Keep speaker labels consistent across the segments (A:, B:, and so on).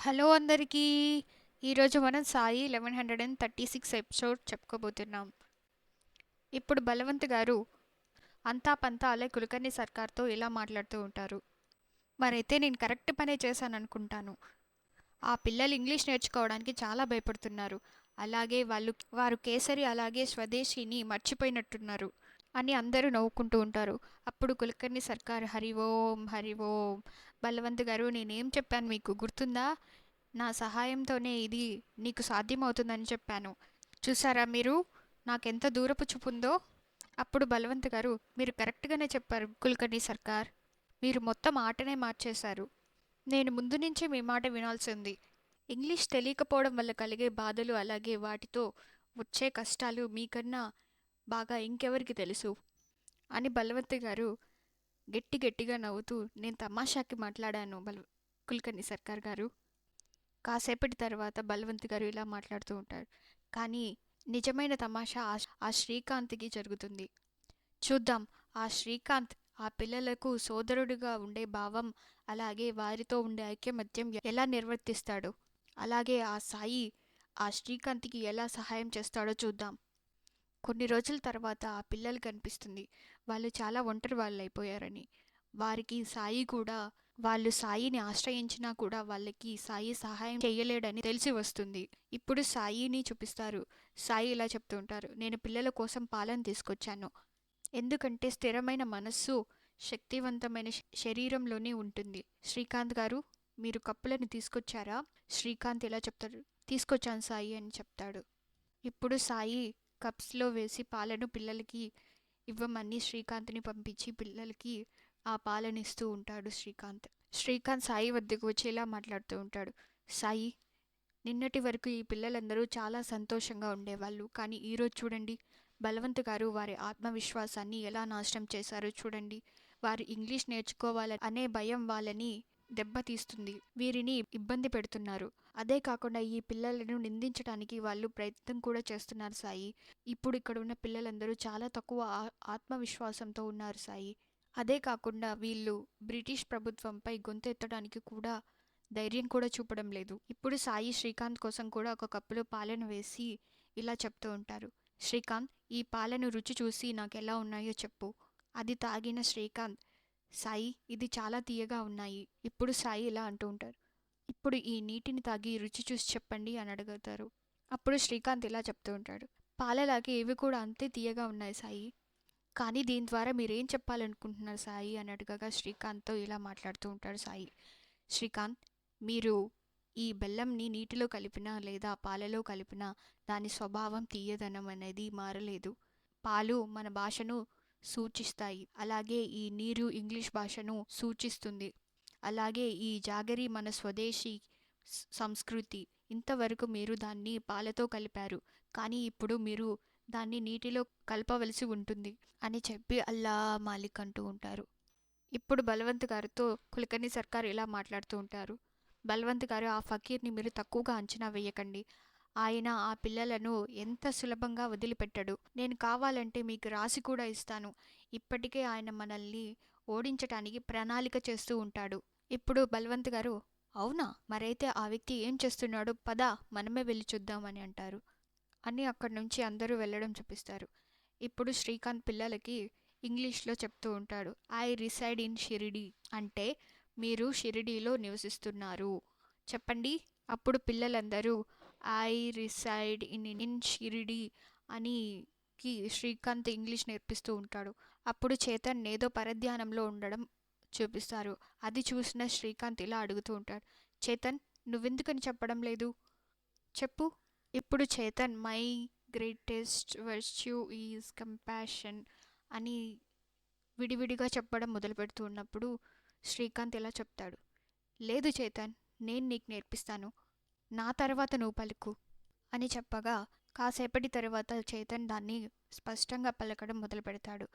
A: Hello అందరికీ. ఈరోజు మనం Sai eleven hundred and thirty six episode చెప్పుకోబోతున్నాం. ఇప్పుడు బలవంత్ గారు అంతా పంతా అలే కులకర్ణి సర్కార్తో ఇలా మాట్లాడుతూ ఉంటారు. మరైతే నేను కరెక్ట్ పనే చేశాను అనుకుంటాను ఆ పిల్లలు ఇంగ్లీష్ నేర్చుకోవడానికి చాలా భయపడుతున్నారు. అలాగే వాళ్ళు వారు కేసరి అలాగే స్వదేశీని మర్చిపోయినట్టున్నారు. అని అందరూ నవ్వుకుంటూ ఉంటారు. అప్పుడు కులకర్ణి సర్కార్ హరి ఓం హరి ఓం బలవంత్ గారు నేనేం చెప్పాను మీకు గుర్తుందా? నా సహాయంతోనే ఇది నీకు సాధ్యమవుతుందని చెప్పాను. చూసారా మీరు? నాకెంత దూరపు చూపుందో అప్పుడు బలవంత్ గారు మీరు కరెక్ట్గానే చెప్పారు కులకర్ణి సర్కార్. మీరు మొత్తం ఆటనే మార్చేశారు. నేను ముందు నుంచే మీ మాట వినాల్సి ఉంది. ఇంగ్లీష్ తెలియకపోవడం వల్ల కలిగే బాధలు అలాగే వాటితో వచ్చే కష్టాలు మీకన్నా బాగా ఇంకెవరికి తెలుసు? అని బలవంతి గారు గట్టి గట్టిగా నవ్వుతూ నేను తమాషాకి మాట్లాడాను బల్ కుల్కర్ణి సర్కార్ గారు. కాసేపటి తర్వాత బలవంతి గారు ఇలా మాట్లాడుతూ ఉంటారు. కానీ నిజమైన తమాషా ఆ ఆ శ్రీకాంత్కి జరుగుతుంది. చూద్దాం ఆ శ్రీకాంత్ ఆ పిల్లలకు సోదరుడిగా ఉండే భావం అలాగే వారితో ఉండే ఐక్యమత్యం ఎలా నిర్వర్తిస్తాడు? అలాగే ఆ సాయి ఆ శ్రీకాంత్కి ఎలా సహాయం చేస్తాడో చూద్దాం. కొన్ని రోజుల తర్వాత ఆ పిల్లలు కనిపిస్తుంది. వాళ్ళు చాలా ఒంటరి వాళ్ళు అయిపోయారని వారికి సాయి కూడా వాళ్ళు సాయిని ఆశ్రయించినా కూడా వాళ్ళకి సాయి సహాయం చేయలేడని తెలిసి వస్తుంది. ఇప్పుడు సాయిని చూపిస్తారు. సాయి ఇలా చెప్తూ ఉంటారు నేను పిల్లల కోసం పాలన తీసుకొచ్చాను. ఎందుకంటే స్థిరమైన మనస్సు శక్తివంతమైన శరీరంలోనే ఉంటుంది. శ్రీకాంత్ గారు మీరు కప్పులను తీసుకొచ్చారా? శ్రీకాంత్ ఇలా చెప్తాడు తీసుకొచ్చాను సాయి అని చెప్తాడు. ఇప్పుడు సాయి కప్స్లో వేసి పాలను పిల్లలకి ఇవ్వమని శ్రీకాంత్ని పంపించి పిల్లలకి ఆ పాలను ఇస్తూ ఉంటాడు శ్రీకాంత్. శ్రీకాంత్ సాయి వద్దకు వచ్చేలా మాట్లాడుతూ ఉంటాడు. సాయి నిన్నటి వరకు ఈ పిల్లలందరూ చాలా సంతోషంగా ఉండేవాళ్ళు. కానీ ఈరోజు చూడండి బలవంత్ గారు వారి ఆత్మవిశ్వాసాన్ని ఎలా నాశనం చేశారో చూడండి. వారు ఇంగ్లీష్ నేర్చుకోవాలని అనే భయం వాళ్ళని దెబ్బతీస్తుంది వీరిని ఇబ్బంది పెడుతున్నారు. అదే కాకుండా ఈ పిల్లలను నిందించడానికి వాళ్ళు ప్రయత్నం కూడా చేస్తున్నారు సాయి. ఇప్పుడు ఇక్కడ ఉన్న పిల్లలందరూ చాలా తక్కువ ఆ- ఆత్మవిశ్వాసంతో ఉన్నారు సాయి. అదే కాకుండా వీళ్ళు బ్రిటిష్ ప్రభుత్వంపై గొంతెత్తడానికి కూడా ధైర్యం కూడా చూపడం లేదు. ఇప్పుడు సాయి శ్రీకాంత్ కోసం కూడా ఒక కప్పులో పాలను వేసి ఇలా చెప్తూ ఉంటారు. శ్రీకాంత్ ఈ పాలను రుచి చూసి నాకు ఎలా ఉన్నాయో చెప్పు. అది తాగిన శ్రీకాంత్ సాయి ఇది చాలా తీయగా ఉన్నాయి. ఇప్పుడు సాయి ఇలా అంటూ ఉంటారు. ఇప్పుడు ఈ నీటిని తాగి రుచి చూసి చెప్పండి అని అడుగుతారు. అప్పుడు శ్రీకాంత్ ఇలా చెప్తూ ఉంటాడు. పాలలాగే ఇవి కూడా అంతే తీయగా ఉన్నాయి సాయి. కానీ దీని ద్వారా మీరేం చెప్పాలనుకుంటున్నారు సాయి అని అడగగా శ్రీకాంత్తో ఇలా మాట్లాడుతూ ఉంటాడు సాయి. శ్రీకాంత్ మీరు ఈ బెల్లంని నీటిలో కలిపినా లేదా పాలలో కలిపినా దాని స్వభావం తీయదనం అనేది మారలేదు. పాలు మన భాషను సూచిస్తాయి. అలాగే ఈ నీరు ఇంగ్లీష్ భాషను సూచిస్తుంది. అలాగే ఈ జాగరి మన స్వదేశీ సంస్కృతి. ఇంతవరకు మీరు దాన్ని పాలతో కలిపారు. కానీ ఇప్పుడు మీరు దాన్ని నీటిలో కలపవలసి ఉంటుంది అని చెప్పి అల్లా మాలిక్ అంటూ ఉంటారు. ఇప్పుడు బలవంత్ గారితో కులకర్ణి సర్కార్ ఇలా మాట్లాడుతూ ఉంటారు. బలవంత్ గారు ఆ ఫకీర్ని మీరు తక్కువగా అంచనా వేయకండి. ఆయన ఆ పిల్లలను ఎంత సులభంగా వదిలిపెట్టడు. నేను కావాలంటే మీకు రాసి కూడా ఇస్తాను. ఇప్పటికే ఆయన మనల్ని ఓడించటానికి ప్రణాళిక చేస్తూ ఉంటాడు. ఇప్పుడు బల్వంత్ గారు అవునా? మరైతే ఆ వ్యక్తి ఏం చేస్తున్నాడో పద మనమే వెళ్ళి చూద్దామని అంటారు. అని అక్కడి నుంచి అందరూ వెళ్ళడం చూపిస్తారు. ఇప్పుడు శ్రీకాంత్ పిల్లలకి ఇంగ్లీష్లో చెప్తూ ఉంటాడు. ఐ రిసైడ్ ఇన్ షిరిడి అంటే మీరు షిరిడీలో నివసిస్తున్నారు. చెప్పండి. అప్పుడు పిల్లలందరూ I reside in in Shirdi అని కి శ్రీకాంత్ ఇంగ్లీష్ నేర్పిస్తూ ఉంటాడు. అప్పుడు చేతన్ ఏదో పరధ్యానంలో ఉండడం చూపిస్తారు. అది చూసిన శ్రీకాంత్ ఇలా అడుగుతూ ఉంటాడు. చేతన్ నువ్వెందుకని చెప్పడం లేదు? చెప్పు. ఇప్పుడు Chetan my greatest virtue is compassion అని విడివిడిగా చెప్పడం మొదలు పెడుతూ ఉన్నప్పుడు శ్రీకాంత్ ఇలా చెప్తాడు. లేదు చేతన్ నేను నీకు నేర్పిస్తాను. నా తర్వాత నువ్వు పలుకు అని చెప్పగా కాసేపటి తర్వాత చేతన్ దాన్ని స్పష్టంగా పలకడం మొదలు పెడతాడు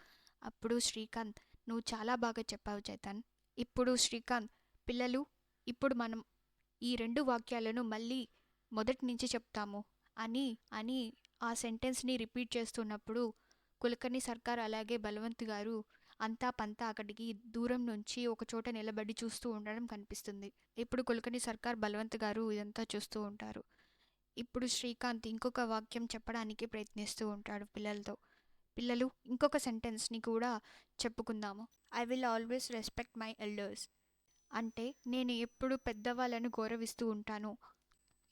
A: అప్పుడు శ్రీకాంత్ నువ్వు చాలా బాగా చెప్పావు చేతన్. ఇప్పుడు శ్రీకాంత్ పిల్లలు ఇప్పుడు మనం ఈ రెండు వాక్యాలను మళ్ళీ మొదటి నుంచి చెప్తాము అని అని ఆ సెంటెన్స్ని రిపీట్ చేస్తున్నప్పుడు కులకర్ణి సర్కార్ అలాగే బలవంత్ గారు అంతా పంతా అక్కడికి దూరం నుంచి ఒక చోట నిలబడి చూస్తూ ఉండడం కనిపిస్తుంది. ఇప్పుడు కులకర్ణి సర్కార్ బలవంత్ గారు ఇదంతా చూస్తూ ఉంటారు. ఇప్పుడు శ్రీకాంత్ ఇంకొక వాక్యం చెప్పడానికి ప్రయత్నిస్తూ ఉంటాడు పిల్లలతో. పిల్లలు ఇంకొక సెంటెన్స్ని కూడా చెప్పుకుందాము. I will always respect my elders అంటే నేను ఎప్పుడు పెద్దవాళ్ళను గౌరవిస్తూ ఉంటాను.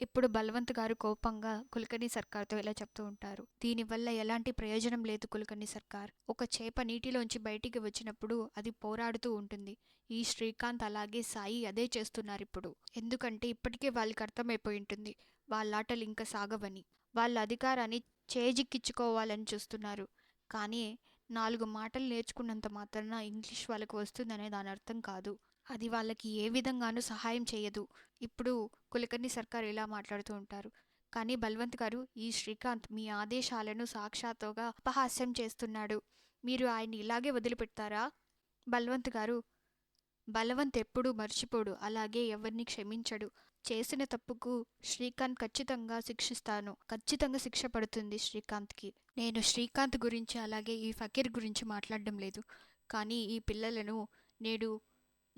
A: ఇప్పుడు బలవంత్ గారు కోపంగా కులకర్ణి సర్కార్తో ఇలా చెప్తూ ఉంటారు. దీనివల్ల ఎలాంటి ప్రయోజనం లేదు కులకర్ణి సర్కార్. ఒక చేప నీటిలోంచి బయటికి వచ్చినప్పుడు అది పోరాడుతూ ఉంటుంది. ఈ శ్రీకాంత్ అలాగే సాయి అదే చేస్తున్నారు ఇప్పుడు. ఎందుకంటే ఇప్పటికే వాళ్ళకి అర్థమైపోయి ఉంటుంది. వాళ్ళ ఆటలు ఇంకా సాగవని. వాళ్ళ అధికారాన్ని చేజిక్కించుకోవాలని చూస్తున్నారు. కానీ నాలుగు మాటలు నేర్చుకున్నంత మాత్రాన ఇంగ్లీష్ వాళ్ళకు వస్తుందనే దాని అర్థం కాదు. అది వాళ్ళకి ఏ విధంగానూ సహాయం చేయదు. ఇప్పుడు కులకర్ణి సర్కార్ ఇలా మాట్లాడుతూ ఉంటారు. కానీ బల్వంత్ గారు ఈ శ్రీకాంత్ మీ ఆదేశాలను సాక్షాత్తుగా అపహాస్యం చేస్తున్నాడు. మీరు ఆయన్ని ఇలాగే వదిలిపెడతారా? బల్వంత్ గారు బలవంత్ ఎప్పుడూ మర్చిపోడు. అలాగే ఎవరిని క్షమించడు. చేసిన తప్పుకు శ్రీకాంత్ ఖచ్చితంగా శిక్షిస్తాను. ఖచ్చితంగా శిక్ష పడుతుంది శ్రీకాంత్కి. నేను శ్రీకాంత్ గురించి అలాగే ఈ ఫకీర్ గురించి మాట్లాడడం లేదు. కానీ ఈ పిల్లలను నేడు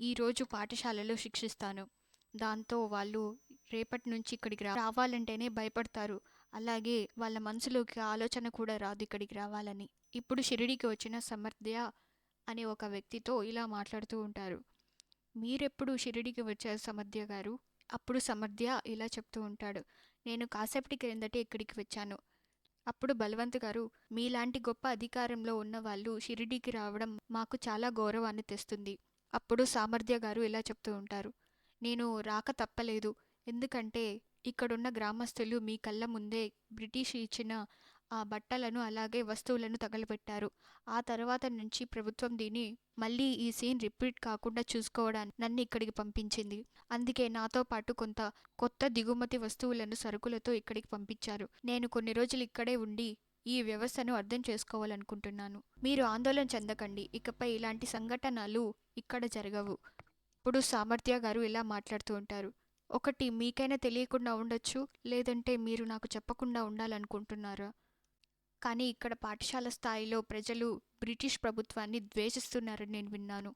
A: ఈరోజు పాఠశాలలో శిక్షిస్తాను. దాంతో వాళ్ళు రేపటి నుంచి ఇక్కడికి రా రావాలంటేనే భయపడతారు. అలాగే వాళ్ళ మనసులోకి ఆలోచన కూడా రాదు ఇక్కడికి రావాలని. ఇప్పుడు షిరిడికి వచ్చిన సమర్థ్య అనే ఒక వ్యక్తితో ఇలా మాట్లాడుతూ ఉంటారు. మీరెప్పుడు షిరిడికి వచ్చారు సమర్థ్య గారు? అప్పుడు సమర్థ్య ఇలా చెప్తూ ఉంటాడు. నేను కాసేపటి క్రిందటే ఇక్కడికి వచ్చాను. అప్పుడు బలవంత్ గారు మీలాంటి గొప్ప అధికారంలో ఉన్న వాళ్ళు షిరిడికి రావడం మాకు చాలా గౌరవాన్ని తెస్తుంది. అప్పుడు సామర్థ్య గారు ఇలా చెప్తూ ఉంటారు. నేను రాక తప్పలేదు. ఎందుకంటే ఇక్కడున్న గ్రామస్తులు మీ కళ్ళ ముందే బ్రిటిష్ ఇచ్చిన ఆ బట్టలను అలాగే వస్తువులను తగలబెట్టారు. ఆ తర్వాత నుంచి ప్రభుత్వం దీన్ని మళ్ళీ ఈ సీన్ రిపీట్ కాకుండా చూసుకోవడానికి నన్ను ఇక్కడికి పంపించింది. అందుకే నాతో పాటు కొంత కొత్త దిగుమతి వస్తువులను సరుకులతో ఇక్కడికి పంపించారు. నేను కొన్ని రోజులు ఇక్కడే ఉండి ఈ వ్యవస్థను అర్థం చేసుకోవాలనుకుంటున్నాను. మీరు ఆందోళన చెందకండి. ఇకపై ఇలాంటి సంఘటనలు ఇక్కడ జరగవు. ఇప్పుడు సామర్థ్య గారు ఇలా మాట్లాడుతూ ఉంటారు. ఒకటి మీకైనా తెలియకుండా ఉండొచ్చు లేదంటే మీరు నాకు చెప్పకుండా ఉండాలనుకుంటున్నారా? కానీ ఇక్కడ పాఠశాల స్థాయిలో ప్రజలు బ్రిటిష్ ప్రభుత్వాన్ని ద్వేషిస్తున్నారని నేను విన్నాను.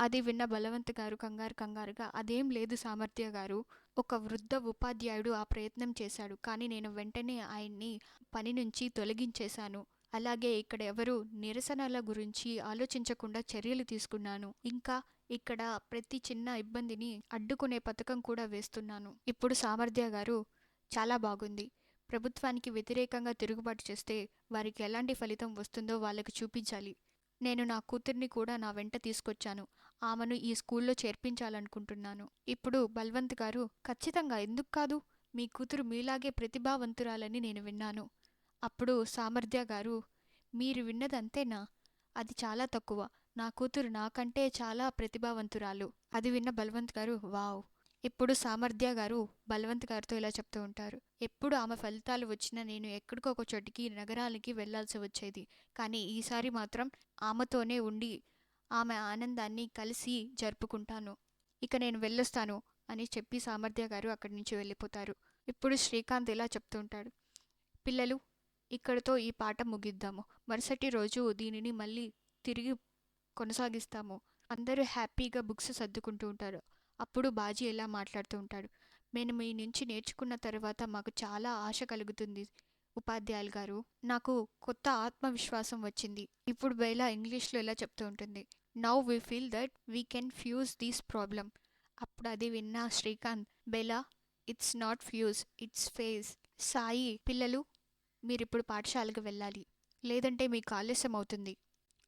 A: అది విన్న బలవంత్ గారు కంగారు కంగారుగా అదేం లేదు సామర్థ్య గారు. ఒక వృద్ధ ఉపాధ్యాయుడు ఆ ప్రయత్నం చేశాడు. కానీ నేను వెంటనే ఆయన్ని పని నుంచి తొలగించేశాను. అలాగే ఇక్కడ ఎవరు నిరసనల గురించి ఆలోచించకుండా చర్యలు తీసుకున్నాను. ఇంకా ఇక్కడ ప్రతి చిన్న ఇబ్బందిని అడ్డుకునే పథకం కూడా వేస్తున్నాను. ఇప్పుడు సామర్థ్య గారు చాలా బాగుంది. ప్రభుత్వానికి వ్యతిరేకంగా తిరుగుబాటు చేస్తే వారికి ఎలాంటి ఫలితం వస్తుందో వాళ్ళకి చూపించాలి. నేను నా కూతుర్ని కూడా నా వెంట తీసుకొచ్చాను. ఆమెను ఈ స్కూల్లో చేర్పించాలనుకుంటున్నాను. ఇప్పుడు బల్వంత్ గారు ఖచ్చితంగా ఎందుకు కాదు? మీ కూతురు మీలాగే ప్రతిభావంతురాలని నేను విన్నాను. అప్పుడు సామర్థ్య గారు మీరు విన్నదంతేనా? అది చాలా తక్కువ. నా కూతురు నాకంటే చాలా ప్రతిభావంతురాలు. అది విన్న బల్వంత్ గారు వావ్. ఇప్పుడు సామర్థ్య గారు బలవంత్ గారితో ఇలా చెప్తూ ఉంటారు. ఎప్పుడు ఆమె ఫలితాలు వచ్చినా నేను ఎక్కడికో ఒక చోటికి నగరాలకి వెళ్ళాల్సి వచ్చేది. కానీ ఈసారి మాత్రం ఆమెతోనే ఉండి ఆమె ఆనందాన్ని కలిసి జరుపుకుంటాను. ఇక నేను వెళ్ళొస్తాను అని చెప్పి సామర్థ్య గారు అక్కడి నుంచి వెళ్ళిపోతారు. ఇప్పుడు శ్రీకాంత్ ఇలా చెప్తూ ఉంటాడు. పిల్లలు ఇక్కడితో ఈ పాట ముగిద్దాము. మరుసటి రోజు దీనిని మళ్ళీ తిరిగి కొనసాగిస్తాము. అందరూ హ్యాపీగా బుక్స్ సర్దుకుంటూ ఉంటారు. అప్పుడు బాజీ ఇలా మాట్లాడుతూ ఉంటాడు? నేను మీ నుంచి నేర్చుకున్న తర్వాత మాకు చాలా ఆశ కలుగుతుంది ఉపాధ్యాయులు గారు. నాకు కొత్త ఆత్మవిశ్వాసం వచ్చింది. ఇప్పుడు బైలా ఇంగ్లీష్లో ఇలా చెప్తూ ఉంటుంది. Now we feel that we can fuse these problem అప్పుడు అది విన్న Srikanth Bela it's not fuse it's phase Sai పిల్లలు మీరు ఇప్పుడు పాఠశాలకు వెళ్ళాలి. లేదంటే మీకు ఆలస్యం అవుతుంది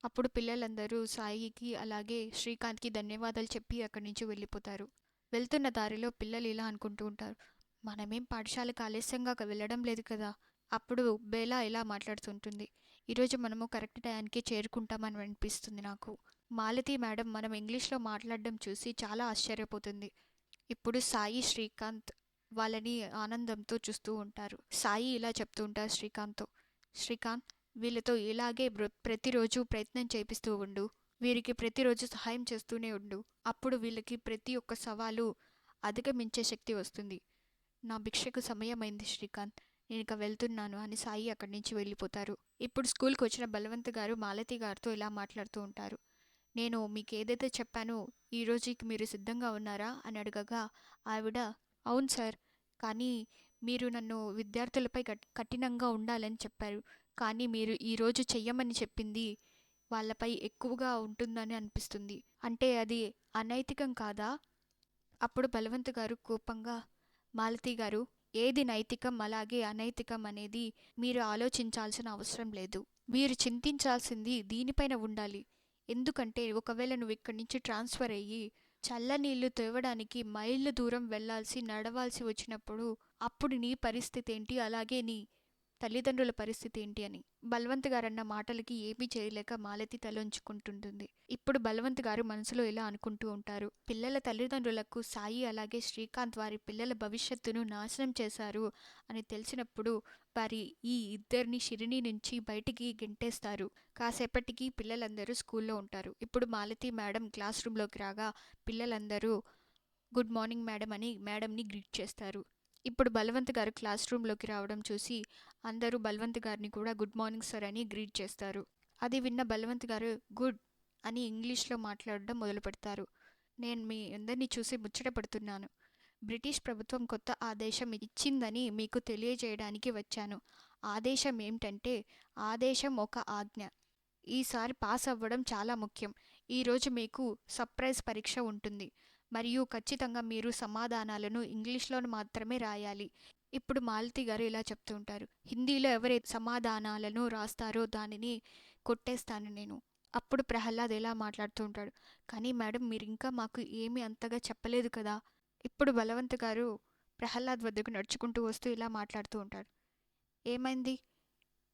A: అప్పుడు పిల్లలందరూ సాయికి అలాగే శ్రీకాంత్కి ధన్యవాదాలు చెప్పి అక్కడి నుంచి వెళ్ళిపోతారు. వెళ్తున్న దారిలో పిల్లలు ఇలా అనుకుంటూ ఉంటారు. మనమేం పాఠశాలకు ఆలస్యంగా వెళ్ళడం లేదు కదా! అప్పుడు బేలా ఇలా మాట్లాడుతుంటుంది. ఈరోజు మనము కరెక్ట్ టయానికి చేరుకుంటామని అనిపిస్తుంది నాకు. మాలతి మేడం మనం ఇంగ్లీష్లో మాట్లాడడం చూసి చాలా ఆశ్చర్యపోతుంది. ఇప్పుడు సాయి శ్రీకాంత్ వాళ్ళని ఆనందంతో చూస్తూ ఉంటారు. సాయి ఇలా చెప్తూ ఉంటారు శ్రీకాంత్తో. శ్రీకాంత్ వీళ్ళతో ఇలాగే బ్ర- ప్రతిరోజు ప్రయత్నం చేపిస్తూ ఉండు. వీరికి ప్రతిరోజు సహాయం చేస్తూనే ఉండు. అప్పుడు వీళ్ళకి ప్రతి ఒక్క సవాలు అధిగమించే శక్తి వస్తుంది. నా భిక్షకు సమయమైంది శ్రీకాంత్. నేను ఇక వెళ్తున్నాను అని సాయి అక్కడి నుంచి వెళ్ళిపోతారు. ఇప్పుడు స్కూల్కి వచ్చిన బలవంత్ గారు మాలతి గారితో ఇలా మాట్లాడుతూ ఉంటారు. నేను మీకు ఏదైతే చెప్పానో ఈ రోజుకి మీరు సిద్ధంగా ఉన్నారా? అని అడగగా ఆవిడ అవును సార్. కానీ మీరు నన్ను విద్యార్థులపై కఠినంగా ఉండాలని చెప్పారు. కానీ మీరు ఈరోజు చెయ్యమని చెప్పింది వాళ్ళపై ఎక్కువగా ఉంటుందని అనిపిస్తుంది. అంటే అది అనైతికం కాదా? అప్పుడు బలవంత్ గారు కోపంగా మాలతి గారు ఏది నైతికం అలాగే అనైతికం అనేది మీరు ఆలోచించాల్సిన అవసరం లేదు. మీరు చింతించాల్సింది దీనిపైన ఉండాలి. ఎందుకంటే ఒకవేళ నువ్వు ఇక్కడి నుంచి ట్రాన్స్ఫర్ అయ్యి చల్లనీళ్ళు తేవడానికి మైళ్ళ దూరం వెళ్ళాల్సి నడవాల్సి వచ్చినప్పుడు అప్పుడు నీ పరిస్థితి ఏంటి? అలాగే నీ తల్లిదండ్రుల పరిస్థితి ఏంటి అని. బలవంత్ గారన్న మాటలకి ఏమీ చేయలేక మాలతి తలొంచుకుంటుంటుంది. ఇప్పుడు బలవంత్ గారు మనసులో ఇలా అనుకుంటూ ఉంటారు. పిల్లల తల్లిదండ్రులకు సాయి అలాగే శ్రీకాంత్ వారి పిల్లల భవిష్యత్తును నాశనం చేశారు అని తెలిసినప్పుడు వారి ఈ ఇద్దరిని షిరిని నుంచి బయటికి గెంటేస్తారు. కాసేపటికి పిల్లలందరూ స్కూల్లో ఉంటారు. ఇప్పుడు మాలతి మేడం క్లాస్ రూమ్లోకి రాగా పిల్లలందరూ గుడ్ మార్నింగ్ మేడం అని మేడంని గ్రీట్ చేస్తారు. ఇప్పుడు బలవంత్ గారు క్లాస్ రూమ్లోకి రావడం చూసి అందరూ బలవంత్ గారిని కూడా గుడ్ మార్నింగ్ సార్ అని గ్రీట్ చేస్తారు. అది విన్న బలవంత్ గారు గుడ్ అని ఇంగ్లీష్లో మాట్లాడడం మొదలు పెడతారు. నేను మీ అందరినీ చూసి ముచ్చటపడుతున్నాను బ్రిటిష్ ప్రభుత్వం కొత్త ఆదేశం ఇచ్చిందని మీకు తెలియజేయడానికి వచ్చాను. ఆదేశం ఏమిటంటే ఆదేశం ఒక ఆజ్ఞ. ఈసారి పాస్ అవ్వడం చాలా ముఖ్యం. ఈరోజు మీకు సర్ప్రైజ్ పరీక్ష ఉంటుంది. మరియు ఖచ్చితంగా మీరు సమాధానాలను ఇంగ్లీష్లో మాత్రమే రాయాలి. ఇప్పుడు మాలతి గారు ఇలా చెప్తూ ఉంటారు. హిందీలో ఎవరైతే సమాధానాలను రాస్తారో దానిని కొట్టేస్తాను నేను. అప్పుడు ప్రహ్లాద్ ఎలా మాట్లాడుతూ ఉంటాడు. కానీ మేడం మీరు ఇంకా మాకు ఏమీ అంతగా చెప్పలేదు కదా. ఇప్పుడు బలవంత్ గారు ప్రహ్లాద్ వద్దకు నడుచుకుంటూ వస్తూ ఇలా మాట్లాడుతూ ఉంటాడు ఏమైంది?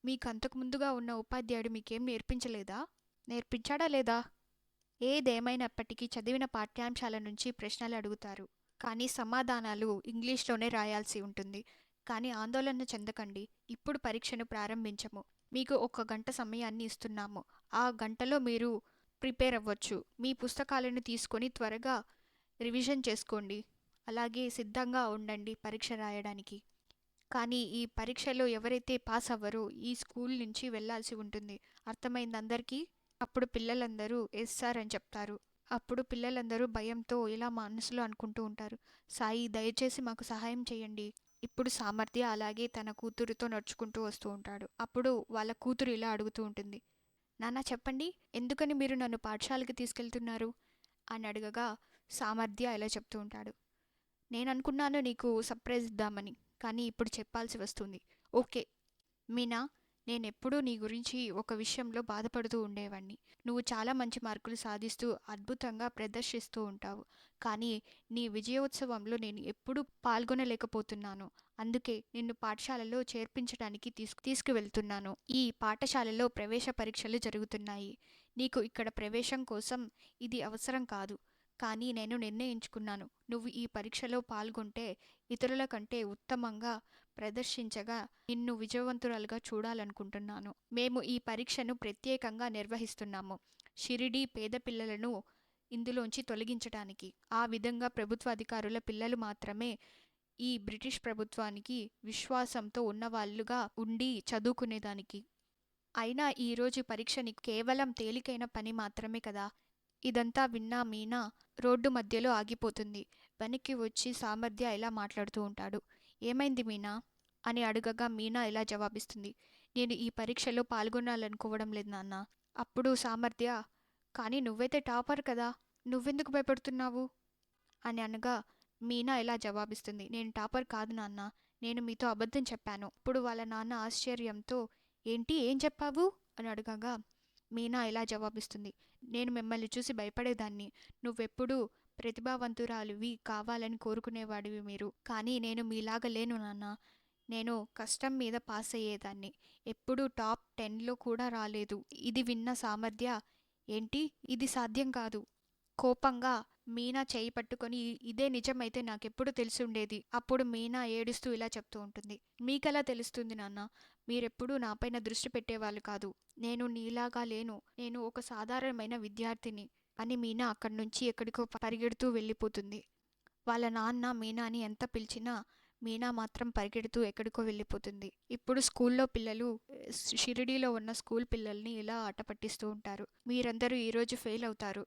A: మీకు అంతకు ముందుగా ఉన్న ఉపాధ్యాయుడు మీకేం నేర్పించలేదా? నేర్పించాడా లేదా? ఏదేమైనప్పటికీ చదివిన పాఠ్యాంశాల నుంచి ప్రశ్నలు అడుగుతారు. కానీ సమాధానాలు ఇంగ్లీష్లోనే రాయాల్సి ఉంటుంది. కానీ ఆందోళన చెందకండి. ఇప్పుడు పరీక్షను ప్రారంభించము. మీకు ఒక గంట సమయాన్ని ఇస్తున్నాము. ఆ గంటలో మీరు ప్రిపేర్ అవ్వచ్చు. మీ పుస్తకాలను తీసుకొని త్వరగా రివిజన్ చేసుకోండి. అలాగే సిద్ధంగా ఉండండి పరీక్ష రాయడానికి. కానీ ఈ పరీక్షలో ఎవరైతే పాస్ అవ్వరో ఈ స్కూల్ నుంచి వెళ్ళాల్సి ఉంటుంది. అర్థమైంది అందరికీ? అప్పుడు పిల్లలందరూ ఎస్ సార్ అని చెప్తారు. అప్పుడు పిల్లలందరూ భయంతో ఇలా మనసులో అనుకుంటూ ఉంటారు. సాయి దయచేసి మాకు సహాయం చేయండి. ఇప్పుడు సామర్థ్య అలాగే తన కూతురుతో నడుచుకుంటూ వస్తూ ఉంటాడు. అప్పుడు వాళ్ళ కూతురు ఇలా అడుగుతూ ఉంటుంది. నాన్న చెప్పండి ఎందుకని మీరు నన్ను పాఠశాలకి తీసుకెళ్తున్నారు? అని అడగగా సామర్థ్య ఇలా చెప్తూ ఉంటాడు. నేను అనుకున్నాను నీకు సర్ప్రైజ్ ఇద్దామని కానీ ఇప్పుడు చెప్పాల్సి వస్తుంది. ఓకే మీనా? నేనెప్పుడూ నీ గురించి ఒక విషయంలో బాధపడుతూ ఉండేవాణ్ణి. నువ్వు చాలా మంచి మార్కులు సాధిస్తూ అద్భుతంగా ప్రదర్శిస్తూ ఉంటావు. కానీ నీ విజయోత్సవంలో నేను ఎప్పుడూ పాల్గొనలేకపోతున్నాను. అందుకే నిన్ను పాఠశాలలో చేర్పించడానికి తీసుకు తీసుకువెళ్తున్నాను. ఈ పాఠశాలలో ప్రవేశ పరీక్షలు జరుగుతున్నాయి. నీకు ఇక్కడ ప్రవేశం కోసం ఇది అవసరం కాదు. కానీ నేను నిర్ణయించుకున్నాను. నువ్వు ఈ పరీక్షలో పాల్గొంటే ఇతరుల కంటే ఉత్తమంగా ప్రదర్శించగా నిన్ను విజయవంతురాలుగా చూడాలనుకుంటున్నాను. మేము ఈ పరీక్షను ప్రత్యేకంగా నిర్వహిస్తున్నాము. షిరిడి పేద పిల్లలను ఇందులోంచి తొలగించటానికి. ఆ విధంగా ప్రభుత్వ అధికారుల పిల్లలు మాత్రమే ఈ బ్రిటిష్ ప్రభుత్వానికి విశ్వాసంతో ఉన్నవాళ్ళుగా ఉండి చదువుకునేదానికి. అయినా ఈరోజు పరీక్ష నీకు కేవలం తేలికైన పని మాత్రమే కదా. ఇదంతా విన్నా మీనా రోడ్డు మధ్యలో ఆగిపోతుంది. వెనక్కి వచ్చి సామర్థ్య ఇలా మాట్లాడుతూ ఉంటాడు? ఏమైంది మీనా? అని అడగగా మీనా ఇలా జవాబిస్తుంది. నేను ఈ పరీక్షలో పాల్గొనాలనుకోవడం లేదు నాన్న. అప్పుడు సామర్థ్య కానీ నువ్వైతే టాపర్ కదా నువ్వెందుకు భయపడుతున్నావు? అని అనగా మీనా ఇలా జవాబిస్తుంది నేను టాపర్ కాదు నాన్న నేను మీతో అబద్ధం చెప్పాను. ఇప్పుడు వాళ్ళ నాన్న ఆశ్చర్యంతో ఏంటి ఏం చెప్పావు? అని అడగగా మీనా ఇలా జవాబిస్తుంది నేను మిమ్మల్ని చూసి భయపడేదాన్ని. నువ్వెప్పుడూ ప్రతిభావంతురాలువి కావాలని కోరుకునేవాడివి మీరు. కానీ నేను మీలాగా లేను నాన్న. నేను కష్టం మీద పాస్ అయ్యేదాన్ని. ఎప్పుడూ టాప్ టెన్లో కూడా రాలేదు. ఇది విన్న సామర్థ్య ఏంటి? ఇది సాధ్యం కాదు. కోపంగా మీనా చేయి పట్టుకొని ఇదే నిజమైతే నాకెప్పుడు తెలిసి ఉండేది అప్పుడు మీనా ఏడుస్తూ ఇలా చెప్తూ ఉంటుంది. మీకెలా తెలుస్తుంది నాన్న? మీరెప్పుడూ నాపైన దృష్టి పెట్టేవాళ్ళు కాదు. నేను నీలాగా లేను. నేను ఒక సాధారణమైన విద్యార్థిని. అని మీనా అక్కడి నుంచి ఎక్కడికో పరిగెడుతూ వెళ్ళిపోతుంది. వాళ్ళ నాన్న మీనాని ఎంత పిలిచినా మీనా మాత్రం పరిగెడుతూ ఎక్కడికో వెళ్ళిపోతుంది. ఇప్పుడు స్కూల్లో పిల్లలు షిరిడీలో ఉన్న స్కూల్ పిల్లల్ని ఇలా ఆట పట్టిస్తూ ఉంటారు. మీరందరూ ఈరోజు ఫెయిల్ అవుతారు.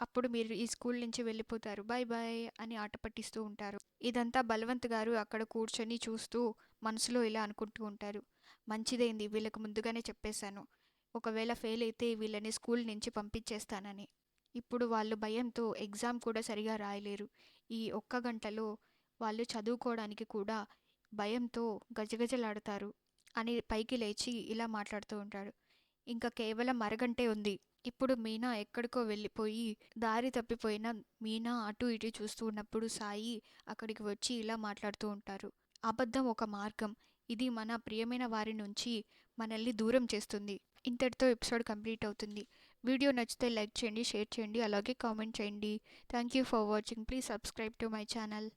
A: అప్పుడు మీరు ఈ స్కూల్ నుంచి వెళ్ళిపోతారు. బాయ్ బాయ్ అని ఆట పట్టిస్తూ ఉంటారు. ఇదంతా బలవంత్ గారు అక్కడ కూర్చొని చూస్తూ మనసులో ఇలా అనుకుంటూ ఉంటారు. మంచిదైంది వీళ్ళకి ముందుగానే చెప్పేశాను. ఒకవేళ ఫెయిల్ అయితే వీళ్ళని స్కూల్ నుంచి పంపించేస్తానని. ఇప్పుడు వాళ్ళు భయంతో ఎగ్జామ్ కూడా సరిగా రాయలేరు. ఈ ఒక్క గంటలో వాళ్ళు చదువుకోవడానికి కూడా భయంతో గజగజలాడతారు అని పైకి లేచి ఇలా మాట్లాడుతూ ఉంటాడు. ఇంకా కేవలం అరగంటే ఉంది. ఇప్పుడు మీనా ఎక్కడికో వెళ్ళిపోయి దారి తప్పిపోయిన మీనా అటు ఇటు చూస్తూ ఉన్నప్పుడు సాయి అక్కడికి వచ్చి ఇలా మాట్లాడుతూ ఉంటారు. అబద్ధం ఒక మార్గం. ఇది మన ప్రియమైన వారి నుంచి మనల్ని దూరం చేస్తుంది. ఇంతటితో ఎపిసోడ్ కంప్లీట్ అవుతుంది. వీడియో నచ్చితే లైక్ చేయండి షేర్ చేయండి అలాగే కామెంట్ చేయండి. Thank you for watching please subscribe to my channel